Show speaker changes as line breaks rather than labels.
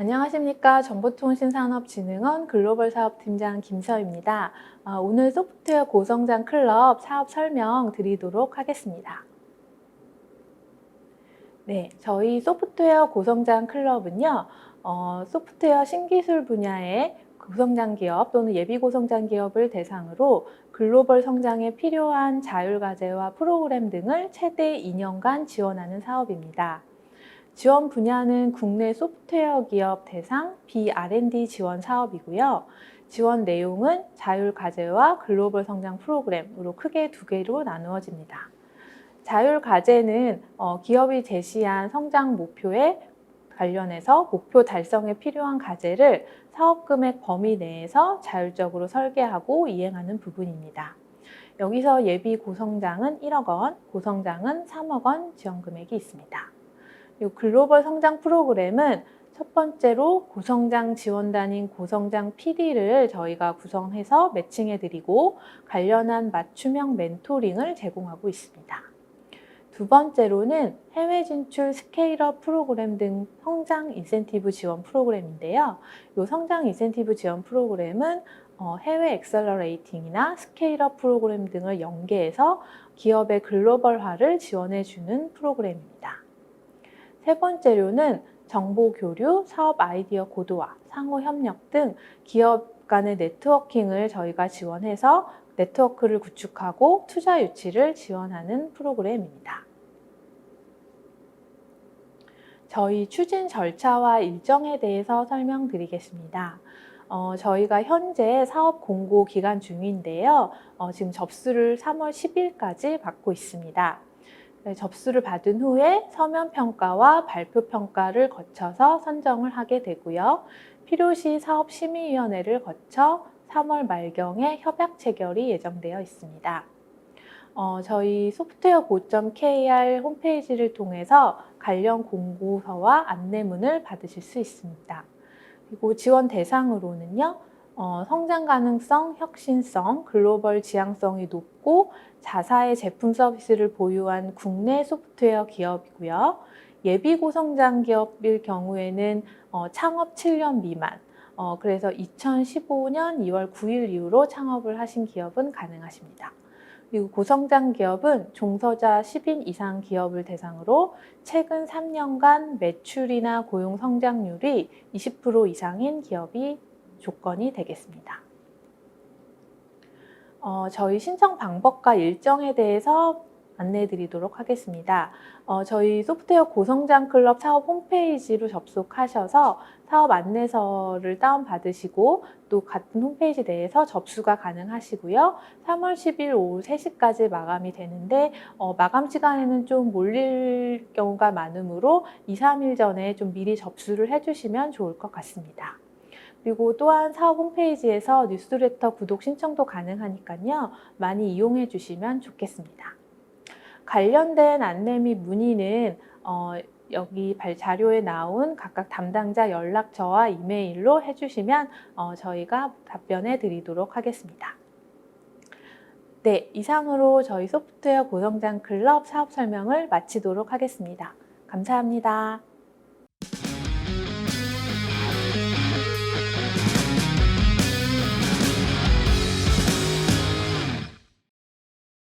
안녕하십니까. 정보통신산업진흥원 글로벌 사업팀장 김서입니다. 아, 오늘 소프트웨어 고성장 클럽 사업 설명 드리도록 하겠습니다. 네, 저희 소프트웨어 고성장 클럽은요, 어, 소프트웨어 신기술 분야의 고성장 기업 또는 예비 고성장 기업을 대상으로 글로벌 성장에 필요한 자율과제와 프로그램 등을 최대 2년간 지원하는 사업입니다. 지원 분야는 국내 소프트웨어 기업 대상 B&D 지원 사업이고요. 지원 내용은 자율 과제와 글로벌 성장 프로그램으로 크게 두 개로 나누어집니다. 자율 과제는 어, 기업이 제시한 성장 목표에 관련해서 목표 달성에 필요한 과제를 사업 금액 범위 내에서 자율적으로 설계하고 이행하는 부분입니다. 여기서 예비 고성장은 1억 원, 고성장은 3억 원 지원 금액이 있습니다. 이 글로벌 성장 프로그램은 첫 번째로 고성장 지원단인 고성장 PD를 저희가 구성해서 매칭해 드리고 관련한 맞춤형 멘토링을 제공하고 있습니다. 두 번째로는 해외 진출 스케일업 프로그램 등 성장 인센티브 지원 프로그램인데요. 이 성장 인센티브 지원 프로그램은 어, 해외 엑셀러레이팅이나 스케일업 프로그램 등을 연계해서 기업의 글로벌화를 지원해 주는 프로그램입니다. 세 번째로는 정보 교류, 사업 아이디어 고도화, 상호 협력 등 기업 간의 네트워킹을 저희가 지원해서 네트워크를 구축하고 투자 유치를 지원하는 프로그램입니다. 저희 추진 절차와 일정에 대해서 설명드리겠습니다. 어, 저희가 현재 사업 공고 기간 중인데요. 어, 지금 접수를 3월 10일까지 받고 있습니다. 네, 접수를 받은 후에 서면 평가와 발표 평가를 거쳐서 선정을 하게 되고요. 필요시 사업심의위원회를 거쳐 3월 말경에 협약 체결이 예정되어 있습니다. 어, 저희 소프트웨어 고점 KR 홈페이지를 통해서 관련 공고서와 안내문을 받으실 수 있습니다. 그리고 지원 대상으로는요, 어, 성장 가능성, 혁신성, 글로벌 지향성이 높고 자사의 제품 서비스를 보유한 국내 소프트웨어 기업이고요. 예비 고 성장 기업일 경우에는 어, 창업 7년 미만, 어, 그래서 2015년 2월 9일 이후로 창업을 하신 기업은 가능하십니다. 그리고 고성장 기업은 종사자 10인 이상 기업을 대상으로 최근 3년간 매출이나 고용 성장률이 20% 이상인 기업이 조건이 되겠습니다. 어, 저희 신청 방법과 일정에 대해서 안내해 드리도록 하겠습니다. 어, 저희 소프트웨어 고성장 클럽 사업 홈페이지로 접속하셔서 사업 안내서를 다운받으시고 또 같은 홈페이지 내에서 접수가 가능하시고요. 3월 10일 오후 3시까지 마감이 되는데 어, 마감 시간에는 좀 몰릴 경우가 많으므로 2, 3일 전에 좀 미리 접수를 해주시면 좋을 것 같습니다. 그리고 또한 사업 홈페이지에서 뉴스레터 구독 신청도 가능하니까요. 많이 이용해 주시면 좋겠습니다. 관련된 안내 및 문의는 어, 여기 자료에 나온 각각 담당자 연락처와 이메일로 해주시면 어, 저희가 답변해 드리도록 하겠습니다. 네, 이상으로 저희 소프트웨어 고성장 클럽 사업 설명을 마치도록 하겠습니다. 감사합니다.